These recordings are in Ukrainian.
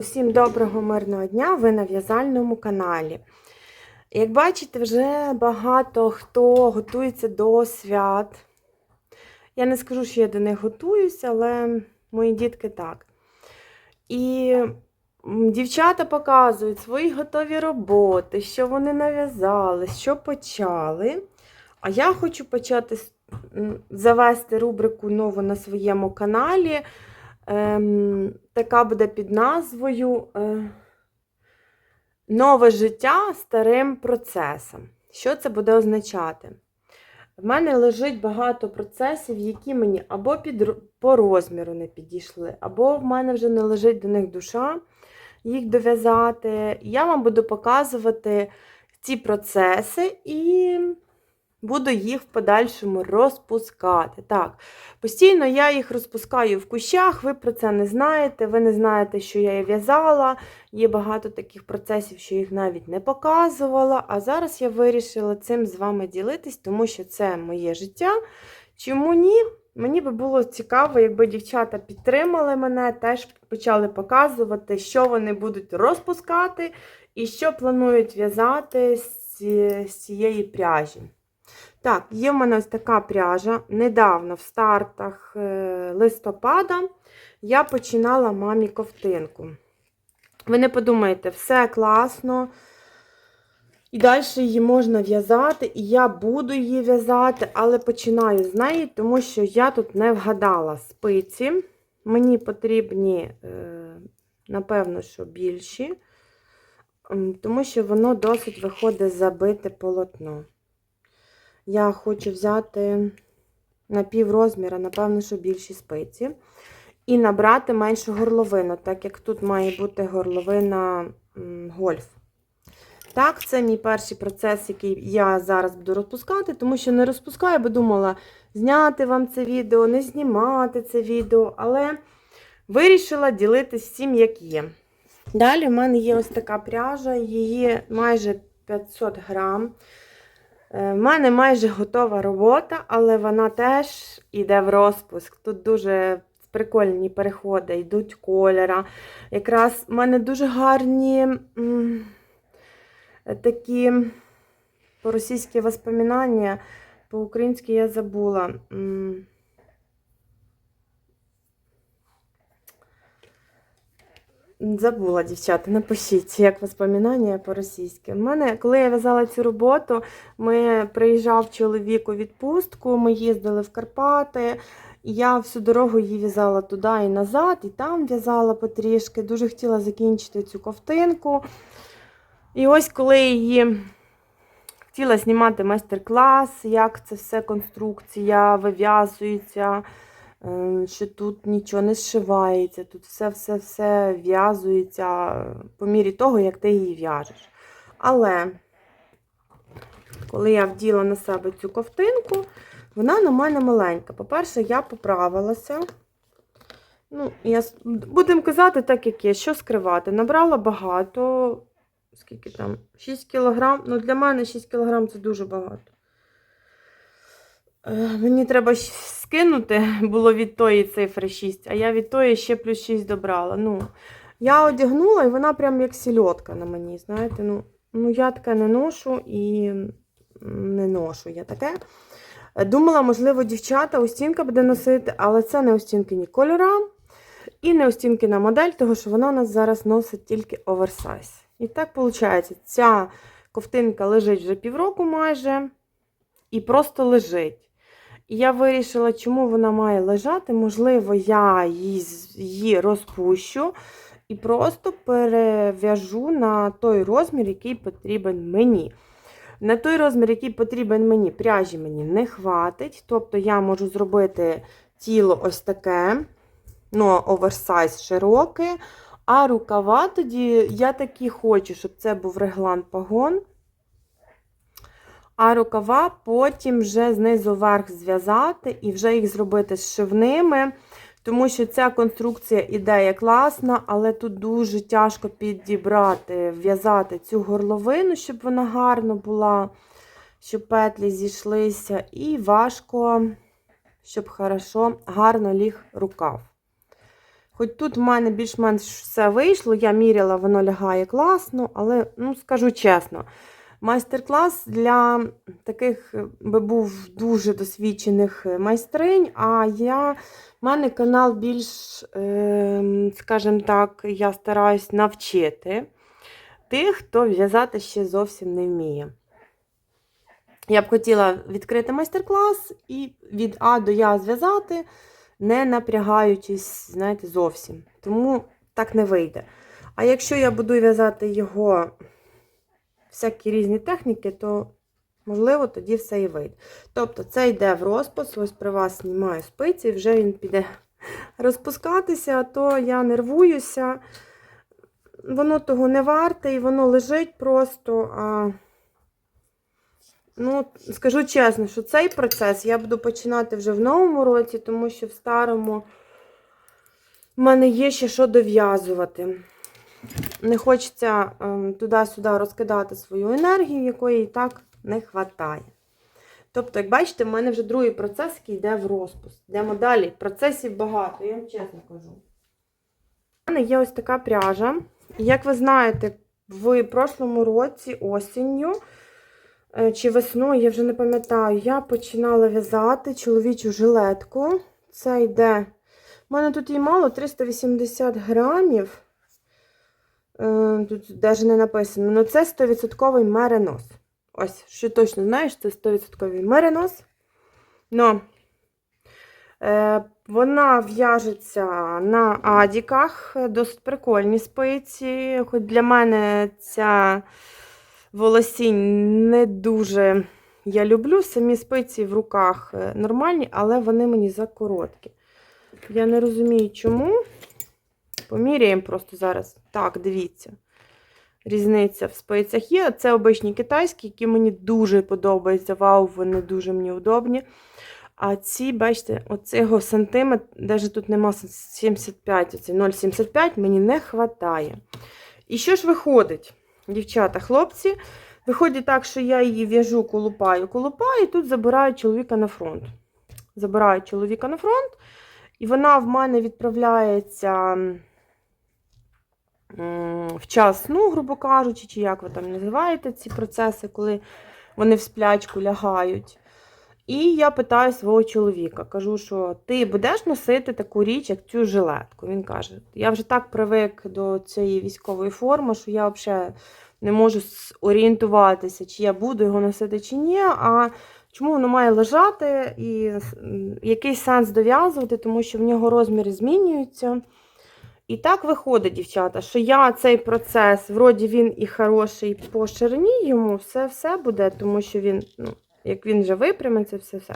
Усім доброго мирного дня! Ви на в'язальному каналі. Як бачите, вже багато хто готується до свят. Я не скажу, що я до них готуюся, але мої дітки так. І дівчата показують свої готові роботи, що вони нав'язали, що почали. А я хочу почати завести рубрику нову на своєму каналі. Ем, така буде під назвою е, Нове життя старим процесом. Що це буде означати? В мене лежить багато процесів, які мені або під, по розміру не підійшли, або в мене вже не лежить до них душа їх дов'язати. Я вам буду показувати ці процеси і буду їх в подальшому розпускати. Так, Постійно я їх розпускаю в кущах, ви про це не знаєте, ви не знаєте, що я в'язала. Є багато таких процесів, що їх навіть не показувала. А зараз я вирішила цим з вами ділитись, тому що це моє життя. Чому ні? Мені би було цікаво, якби дівчата підтримали мене, теж почали показувати, що вони будуть розпускати і що планують в'язати з цієї пряжі. Так, є в мене ось така пряжа. Недавно, в стартах е, листопада, я починала мамі ковтинку. Ви не подумайте, все класно. І далі її можна в'язати, і я буду її в'язати, але починаю з неї, тому що я тут не вгадала спиці. Мені потрібні, е, напевно, що більші, тому що воно досить виходить забите полотно. Я хочу взяти на пів розміра, напевно, що більші спиці. І набрати меншу горловину, так як тут має бути горловина гольф. Так, це мій перший процес, який я зараз буду розпускати, тому що не розпускаю, бо думала зняти вам це відео, не знімати це відео, але вирішила ділитись всім, як є. Далі в мене є ось така пряжа, її майже 500 грам. Е, В мене майже готова робота, але вона теж йде в розпуск. Тут дуже прикольні переходи, йдуть кольора. Якраз в мене дуже гарні такі по-російськи воспоминання, по-українськи я забула. М, Забула, дівчата, напишіть, як воспоминання по-російськи. У мене, коли я в'язала цю роботу, ми приїжджав чоловік у відпустку, ми їздили в Карпати. і Я всю дорогу її в'язала туди і назад, і там в'язала потрішки. Дуже хотіла закінчити цю ковтинку. І ось коли її хотіла знімати майстер-клас, як це все конструкція вив'язується, що тут нічого не зшивається, тут все-все-все в'язується по мірі того, як ти її в'яжеш. Але коли я вділа на себе цю ковтинку, вона на мене маленька. По-перше, я поправилася. Ну, я, будемо казати, так як є, що скривати. Набрала багато, скільки там, 6 кг. Ну, для мене 6 кг це дуже багато. Е, Мені треба скинути було від тої цифри 6, а я від тої ще плюс 6 добрала. Ну, я одягнула, і вона прям як сільотка на мені. Знаєте, ну, ну я таке не ношу і не ношу я таке. Думала, можливо, дівчата Устінка буде носити, але це не Устінкині кольора і не Устінкина модель, тому що вона у нас зараз носить тільки оверсайз. І так виходить, ця ковтинка лежить вже півроку майже і просто лежить. І я вирішила, чому вона має лежати. Можливо, я її, розпущу і просто перев'яжу на той розмір, який потрібен мені. На той розмір, який потрібен мені, пряжі мені не хватить. Тобто я можу зробити тіло ось таке, ну, оверсайз широке. А рукава тоді я такі хочу, щоб це був реглан пагон. А рукава потім вже знизу вверх зв'язати і вже їх зробити зшивними. Тому що ця конструкція ідея класна, але тут дуже тяжко підібрати, в'язати цю горловину, щоб вона гарно була, щоб петлі зійшлися, і важко, щоб хорошо, гарно ліг рукав. Хоч тут в мене більш-менш все вийшло, я міряла, воно лягає класно, але ну, скажу чесно, майстер-клас для таких е, би був дуже досвідчених е, майстринь, а я, в мене канал більш, е, скажімо так, я стараюсь навчити тих, хто в'язати ще зовсім не вміє. Я б хотіла відкрити майстер-клас і від А до Я зв'язати, не напрягаючись, знаєте, зовсім. Тому так не вийде. А якщо я буду в'язати його всякі різні техніки, то, можливо, тоді все і вийде. Тобто, це йде в розпис, ось при вас знімаю спиці, вже він піде розпускатися, а то я нервуюся. Воно того не варте, і воно лежить просто. А... Ну, скажу чесно, що цей процес я буду починати вже в новому році, тому що в старому в мене є ще що дов'язувати. Не хочеться ем, туди-сюди розкидати свою енергію, якої і так не вистачає. Тобто, як бачите, в мене вже другий процес, який йде в розпуск. Йдемо далі. Процесів багато, я вам чесно кажу. У мене є ось така пряжа. Як ви знаєте, в прошлому році осінню е, чи весною, я вже не пам'ятаю, я починала в'язати чоловічу жилетку. Це йде. У мене тут її мало 380 грамів. Е, Тут навіть не написано. Ну, це 100% меринос. Ось, що точно знаєш, це 100% меринос. Но е, вона в'яжеться на адіках. Досить прикольні спиці. Хоч для мене ця волосінь не дуже я люблю. Самі спиці в руках е, нормальні, але вони мені закороткі. Я не розумію, чому. Поміряємо просто зараз. Так, дивіться. Різниця в спицях є. Це обичні китайські, які мені дуже подобаються. Вау, вони дуже мені удобні. А ці, бачите, оцього сантиметр, навіть тут нема 75, оцей 0,75, мені не вистачає. І що ж виходить, дівчата, хлопці? Виходить так, що я її в'яжу, колупаю, колупаю, і тут забираю чоловіка на фронт. Забираю чоловіка на фронт, і вона в мене відправляється в час сну, грубо кажучи, чи як ви там називаєте ці процеси, коли вони в сплячку лягають. І я питаю свого чоловіка, кажу, що ти будеш носити таку річ, як цю жилетку. Він каже: я вже так привик до цієї військової форми, що я взагалі не можу орієнтуватися, чи я буду його носити, чи ні. А чому воно має лежати і який сенс дов'язувати, тому що в нього розміри змінюються. І так виходить, дівчата, що я цей процес, вроді він і хороший по ширині, йому все-все буде, тому що він, ну, як він вже випрямиться, все-все,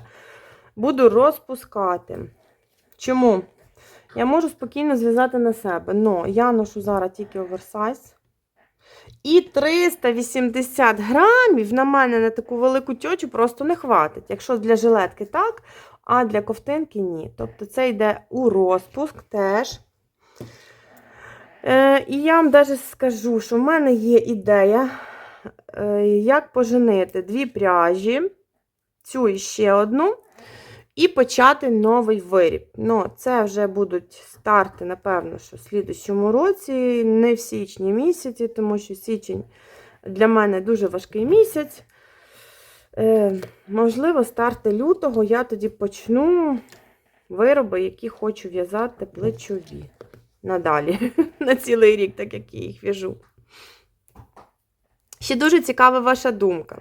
буду розпускати. Чому? Я можу спокійно зв'язати на себе. Но я ношу зараз тільки оверсайз. І 380 грамів на мене на таку велику тьочу просто не хватить. Якщо для жилетки так, а для ковтинки ні. Тобто це йде у розпуск теж. Е, І я вам навіть скажу, що в мене є ідея, е, як поженити дві пряжі, цю і ще одну, і почати новий виріб. Ну, Це вже будуть старти, напевно, що в слідущому році, не в січні місяці, тому що січень для мене дуже важкий місяць. Е, Можливо, старти лютого я тоді почну вироби, які хочу в'язати плечові надалі, на цілий рік, так як я їх в'яжу. Ще дуже цікава ваша думка.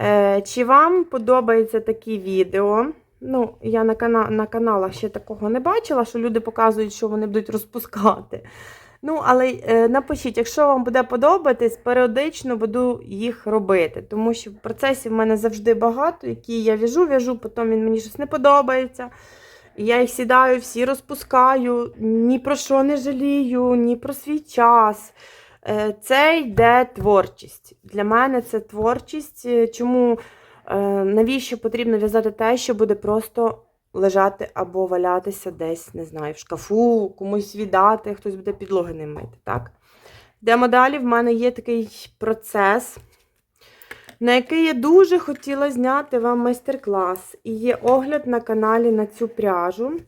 Е, Чи вам подобаються такі відео? Ну, я на, кана на каналах ще такого не бачила, що люди показують, що вони будуть розпускати. Ну, але е, напишіть, якщо вам буде подобатись, періодично буду їх робити. Тому що в процесі в мене завжди багато, які я в'яжу, в'яжу, потім він мені щось не подобається. Я їх сідаю, всі розпускаю, ні про що не жалію, ні про свій час. Е, Це йде творчість. Для мене це творчість. Е, Чому е, навіщо потрібно в'язати те, що буде просто лежати або валятися десь, не знаю, в шкафу, комусь віддати, хтось буде підлоги не мити. так? Йдемо далі. В мене є такий процес на який я дуже хотіла зняти вам майстер-клас. І є огляд на каналі на цю пряжу.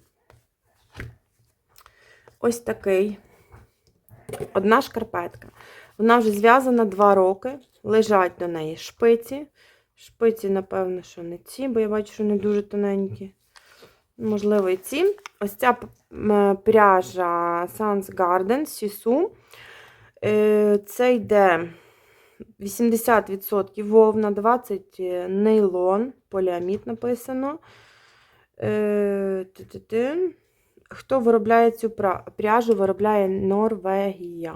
ось такий. Одна шкарпетка. Вона вже зв'язана 2 роки. Лежать до неї шпиці. Шпиці, напевно, що не ці, бо я бачу, що не дуже тоненькі. Можливо, і ці. Ось ця пряжа Sans Garden Sisu. Е, Це йде 80% вовна, 20% нейлон, поліамід написано. Е. Хто виробляє цю пряжу? Виробляє Норвегія.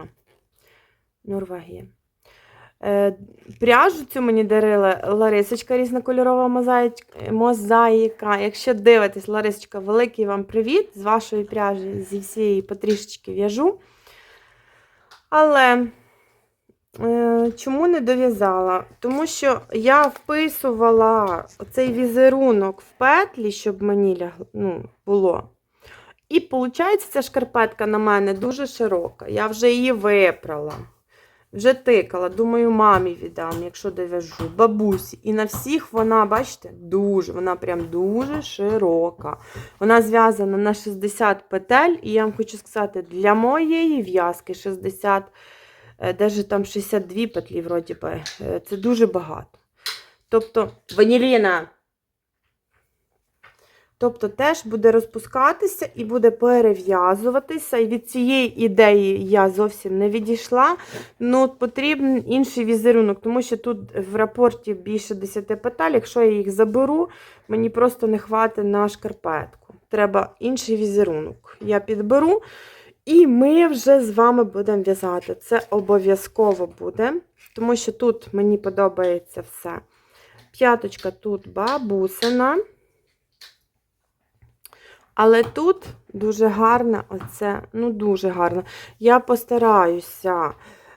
Норвегія. Е, Пряжу цю мені дарила Ларисочка, різнокольорова мозаїч- мозаїка. Якщо дивитесь, Ларисочка, великий вам привіт з вашої пряжі, зі всієї потрішечки в'яжу. Але чому не дов'язала? Тому що я вписувала цей візерунок в петлі, щоб мені ну, було. І виходить, ця шкарпетка на мене дуже широка. Я вже її випрала. Вже тикала, думаю, мамі віддам, якщо дов'яжу, бабусі. І на всіх вона, бачите, дуже, вона прям дуже широка. Вона зв'язана на 60 петель, і я вам хочу сказати, для моєї в'язки 60, е, навіть там 62 петлі, вроді би, е, це дуже багато. Тобто, ваніліна. Тобто теж буде розпускатися і буде перев'язуватися. І від цієї ідеї я зовсім не відійшла. Ну, потрібен інший візерунок, тому що тут в рапорті більше 10 петель. Якщо я їх заберу, мені просто не хватить на шкарпетку. Треба інший візерунок. Я підберу. І ми вже з вами будемо в'язати. Це обов'язково буде, тому що тут мені подобається все. П'яточка тут бабусина. Але тут дуже гарна, оце, ну дуже гарно. Я постараюся,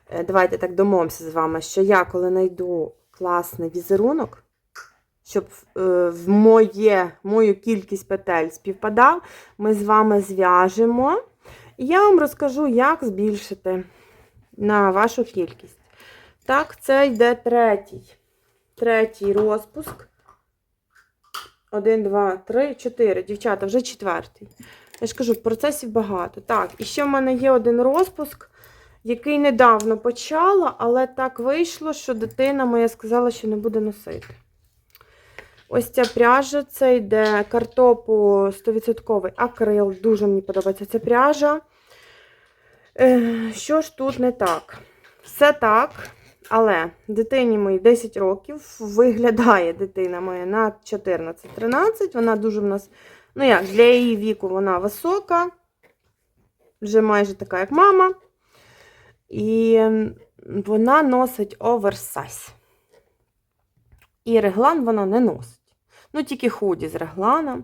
е, давайте так домовимося з вами, що я, коли знайду класний візерунок, щоб е, в моє, мою кількість петель співпадав, ми з вами зв'яжемо. Я вам розкажу, як збільшити на вашу кількість. Так, це йде третій. Третій розпуск. Один, два, три, чотири. Дівчата, вже четвертий. Я ж кажу, процесів багато. Так, і ще в мене є один розпуск, який недавно почала, але так вийшло, що дитина моя сказала, що не буде носити. Ось ця пряжа, це йде картопу 100% акрил. Дуже мені подобається ця пряжа. Е, Що ж тут не так? Все так. Але дитині моїй 10 років, виглядає дитина моя на 14-13. Вона дуже в нас, ну як, для її віку вона висока, вже майже така, як мама. І вона носить оверсайз. І реглан вона не носить. Ну, тільки худі з регланом.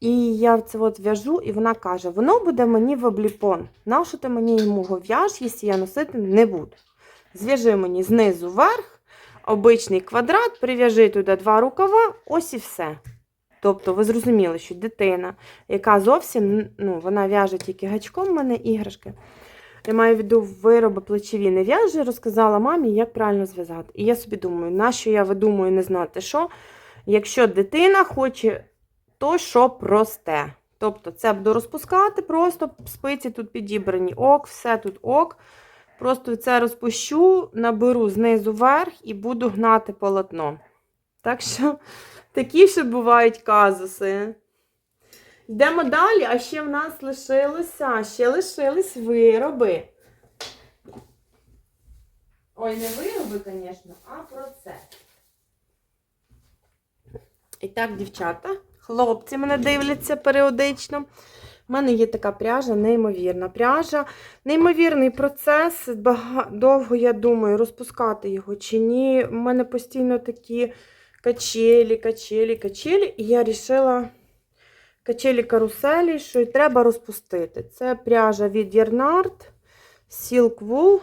І я це от в'яжу, і вона каже: воно буде мені в обліпон. Нащо ти мені йому в'яж, якщо я носити не буду? Зв'яжи мені знизу вверх, обичний квадрат, прив'яжи туди два рукава, ось і все. Тобто, ви зрозуміли, що дитина, яка зовсім ну, вона в'яже тільки гачком в мене іграшки. Я маю в виду вироби плечові не в'яже, розказала мамі, як правильно зв'язати. І я собі думаю, нащо я видумую не знати що, якщо дитина хоче то, що просте. Тобто, це буду розпускати, просто спиці тут підібрані ок, все тут ок. Просто це розпущу, наберу знизу вверх і буду гнати полотно. Так що такі ще бувають казуси. Йдемо далі, а ще в нас лишилося, ще лишились вироби. Ой, не вироби, звісно, а процес. І так, дівчата, хлопці мене дивляться періодично. У мене є така пряжа, неймовірна пряжа. Неймовірний процес. Довго я думаю, розпускати його чи ні. У мене постійно такі качелі, качелі, качелі. І я вирішила качелі каруселі, що й треба розпустити. Це пряжа від Єрнард, Silk Wool,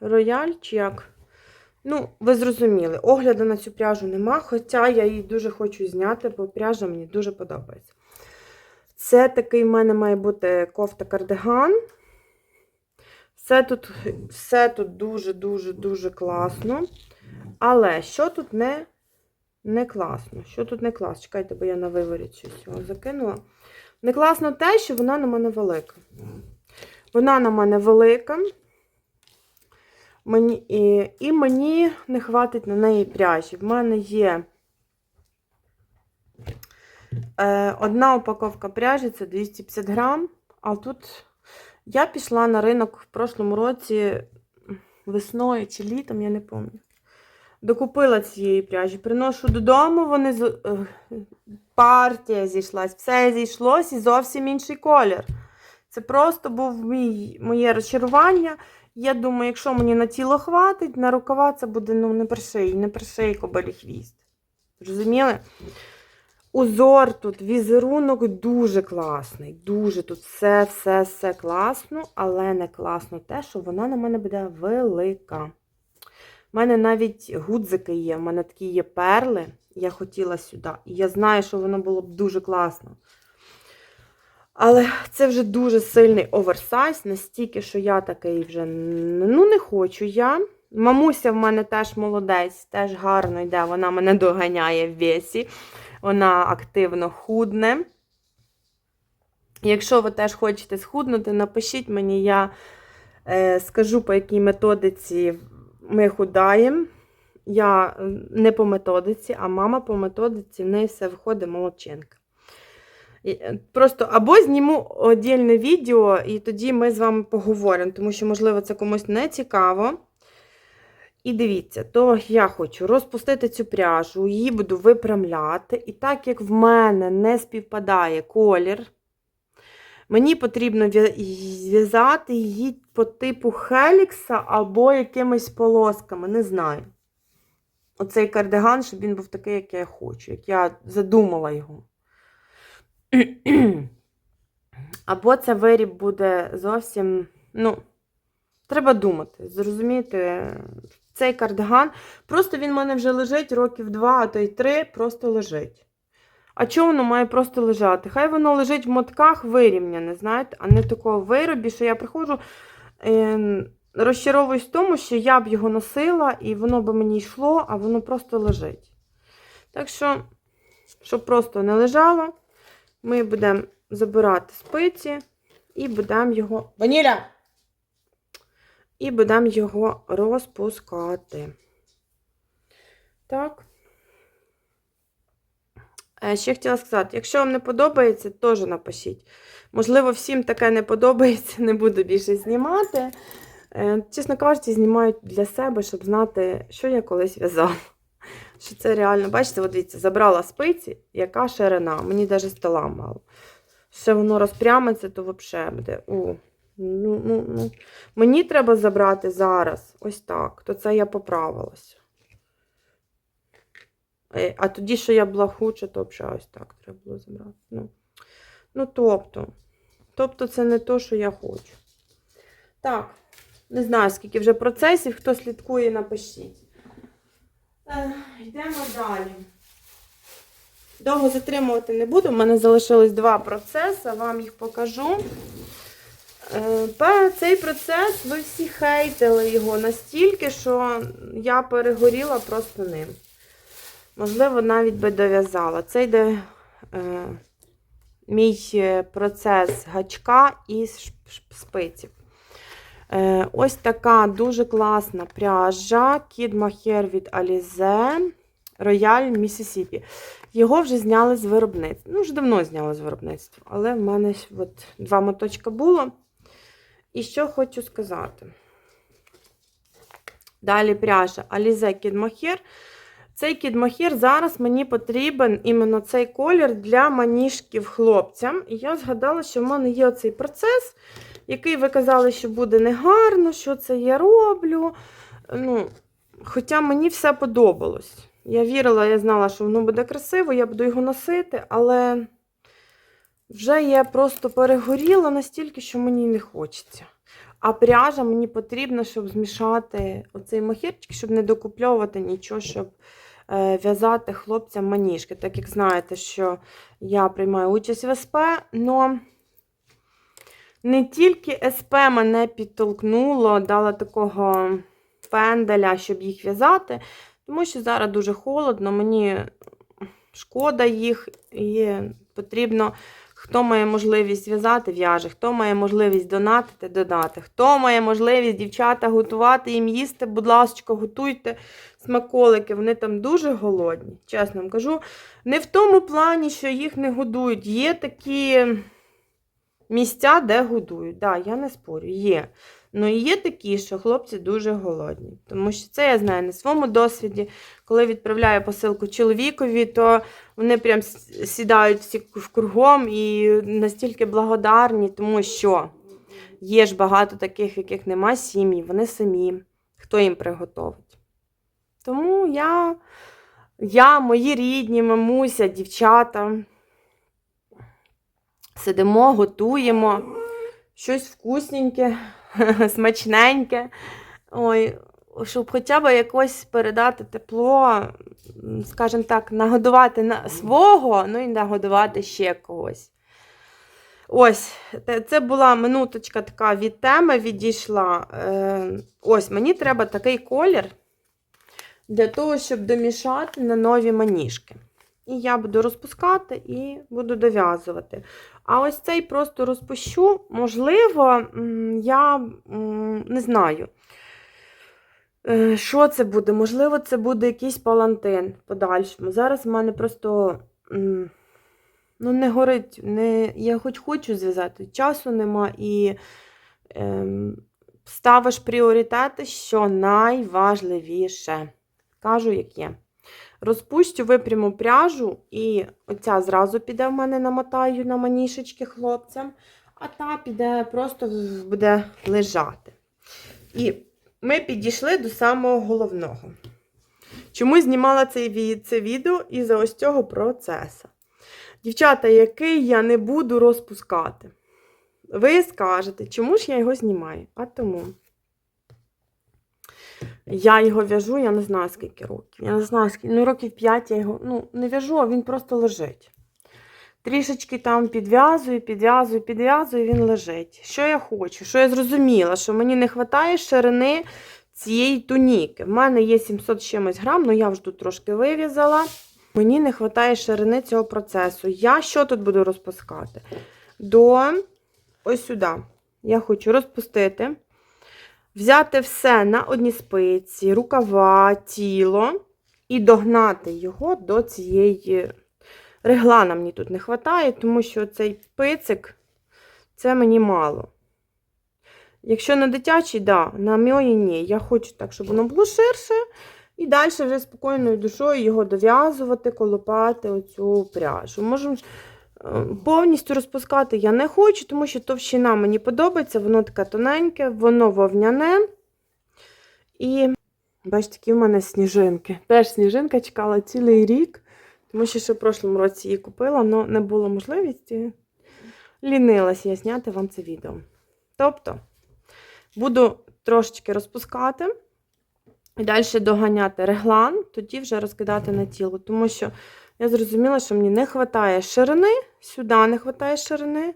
Royal чи як. Ну, ви зрозуміли, огляду на цю пряжу нема, хоча я її дуже хочу зняти, бо пряжа мені дуже подобається. Це такий в мене має бути кофта-кардиган. Все тут дуже-дуже-дуже класно. Але що тут не не класно? Що тут не класно? Чекайте, бо я на виворі щось закинула. Не класно те, що вона на мене велика. Вона на мене велика. Мені, і, і мені не хватить на неї пряжі. В мене є е, одна упаковка пряжі це 250 грам. А тут я пішла на ринок в прошлому році весною чи літом, я не пам'ятаю. Докупила цієї пряжі. Приношу додому, вони з... е, партія зійшлась, все зійшлось і зовсім інший колір. Це просто був мій, моє розчарування. Я думаю, якщо мені на тіло хватить, на рукава це буде ну, не перший, не перший кобилі хвіст. Зрозуміли? Узор тут, візерунок дуже класний. Дуже тут все, все, все класно, але не класно те, що вона на мене буде велика. У мене навіть гудзики є, в мене такі є перли. Я хотіла сюди. І я знаю, що воно було б дуже класно. Але це вже дуже сильний оверсайз, настільки, що я такий вже ну, не хочу я. Мамуся в мене теж молодець, теж гарно йде, вона мене доганяє в весі. Вона активно худне. Якщо ви теж хочете схуднути, напишіть мені, я е, скажу, по якій методиці ми худаємо. Я е, не по методиці, а мама по методиці, в неї все виходить молодчинка. Е, Просто або зніму отдільне відео, і тоді ми з вами поговоримо, тому що, можливо, це комусь не цікаво. І дивіться, то я хочу розпустити цю пряжу, її буду випрямляти. І так як в мене не співпадає колір, мені потрібно в'я- в'язати її по типу хелікса або якимись полосками, не знаю. Оцей кардиган, щоб він був такий, як я хочу, як я задумала його. Або це виріб буде зовсім, ну, треба думати, зрозуміти, цей кардиган. Просто він в мене вже лежить років два, а то й три, просто лежить. А чому воно має просто лежати? Хай воно лежить в мотках вирівняне, знаєте, а не в такому виробі, що я приходжу, е, розчаровуюсь в тому, що я б його носила, і воно би мені йшло, а воно просто лежить. Так що, щоб просто не лежало, ми будемо забирати спиці і будемо його. Ваніля! І будемо його розпускати. Так. Е, Ще хотіла сказати, якщо вам не подобається, теж напишіть. Можливо, всім таке не подобається, не буду більше знімати. Е, Чесно кажучи, знімаю для себе, щоб знати, що я колись в'язала. Що це реально, бачите, от дивіться, забрала спиці, яка ширина. Мені навіть стола мало. Ще воно розпрямиться, то взагалі буде. О, ну, ну, ну. Мені треба забрати зараз ось так. То це я поправилася. Е, А тоді, що я була худша, то взагалі ось так треба було забрати. Ну, ну тобто, тобто, це не то, що я хочу. Так, не знаю, скільки вже процесів, хто слідкує, напишіть. Е, Йдемо далі. Довго затримувати не буду. У мене залишилось два процеси, вам їх покажу. Е, Цей процес ви всі хейтили його настільки, що я перегоріла просто ним. Можливо, навіть би дов'язала. Це йде е, мій е, процес гачка ш- спиців. Ось така дуже класна пряжа Kid Mohair від Alize Royal Mississippi. Його вже зняли з виробництва. Ну, вже давно зняли з виробництва, але в мене от два моточка було. І що хочу сказати. Далі пряжа Alize Kid Mohair. Цей кідмохір зараз мені потрібен іменно цей колір для маніжків хлопцям. І я згадала, що в мене є оцей процес, який ви казали, що буде негарно, що це я роблю. Ну, Хоча мені все подобалось. Я вірила, я знала, що воно буде красиво, я буду його носити, але вже я просто перегоріла настільки, що мені не хочеться. А пряжа мені потрібна, щоб змішати оцей мохірчик, щоб не докупльовувати нічого, щоб е, в'язати хлопцям маніжки. Так як знаєте, що я приймаю участь в СП, але не тільки СП мене підтолкнуло, дала такого пенделя, щоб їх в'язати, тому що зараз дуже холодно, мені шкода їх, і потрібно Хто має можливість в'язати, в'яже, хто має можливість донатити, додати, хто має можливість дівчата готувати їм їсти, будь ласка, готуйте смаколики. Вони там дуже голодні. Чесно вам кажу. Не в тому плані, що їх не годують. Є такі місця, де годують. Да, я не спорю, є. Ну і є такі, що хлопці дуже голодні. Тому що це я знаю на своєму досвіді. Коли відправляю посилку чоловікові, то вони прям сідають всі в кругом і настільки благодарні, тому що є ж багато таких, в яких нема сім'ї, вони самі, хто їм приготовить. Тому я, я, мої рідні, мамуся, дівчата сидимо, готуємо щось вкусненьке, смачненьке. Ой, щоб хоча б якось передати тепло, скажімо так, нагодувати на свого, ну і нагодувати ще когось. Ось, це була минуточка така від теми відійшла. Е, ось, мені треба такий колір для того, щоб домішати на нові маніжки. І я буду розпускати і буду дов'язувати. А ось цей просто розпущу. Можливо, я не знаю, е, що це буде. Можливо, це буде якийсь палантин в подальшому. Зараз в мене просто ну, не горить. Не, я хоч хочу зв'язати, часу нема і ем, ставиш пріоритети, що найважливіше. Кажу, як є. Розпущу, випряму пряжу, і оця зразу піде в мене намотаю на манішечки хлопцям, а та піде просто буде лежати. І ми підійшли до самого головного. Чому знімала це відео із-за ось цього процесу? Дівчата, який я не буду розпускати. Ви скажете, чому ж я його знімаю? А тому. Я його в'яжу, я не знаю скільки років. Я не знаю, скільки, ну років 5 я його ну, не в'яжу, а він просто лежить. Трішечки там підв'язую, підв'язую, підв'язую, він лежить. Що я хочу? Що я зрозуміла, що мені не вистачає ширини цієї туніки. В мене є 700 чимось грам, ну я вже тут трошки вив'язала. Мені не вистачає ширини цього процесу. Я що тут буду розпускати? До ось сюди. Я хочу розпустити взяти все на одні спиці, рукава, тіло і догнати його до цієї реглана мені тут не вистачає, тому що цей пицик це мені мало. Якщо на дитячий, да, на мої ні. Я хочу так, щоб воно було ширше. І далі вже спокійною душою його дов'язувати, колопати оцю пряжу. Можемо повністю розпускати я не хочу, тому що товщина мені подобається, воно таке тоненьке, воно вовняне. І, бачите, такі в мене сніжинки. Теж сніжинка чекала цілий рік, тому що ще в прошлому році її купила, але не було можливості. Лінилася я зняти вам це відео. Тобто, буду трошечки розпускати. І далі доганяти реглан, тоді вже розкидати на тіло. Тому що я зрозуміла, що мені не вистачає ширини, сюди не вистачає ширини.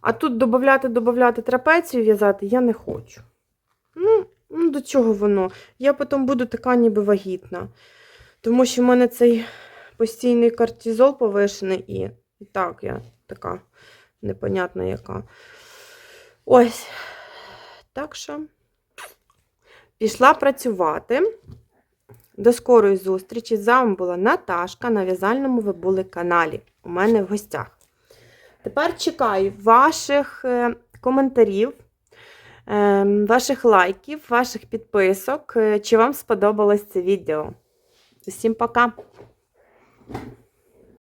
А тут додати, додати трапецію в'язати я не хочу. Ну, ну, до чого воно? Я потім буду така ніби вагітна. Тому що в мене цей постійний кортизол повишений і, і так я така непонятна яка. Ось. Так що. Пішла працювати. До скорої зустрічі. З вами була Наташка на в'язальному ви були каналі. У мене в гостях. Тепер чекаю ваших е, коментарів, е, ваших лайків, ваших підписок. Е, Чи вам сподобалось це відео? Усім пока!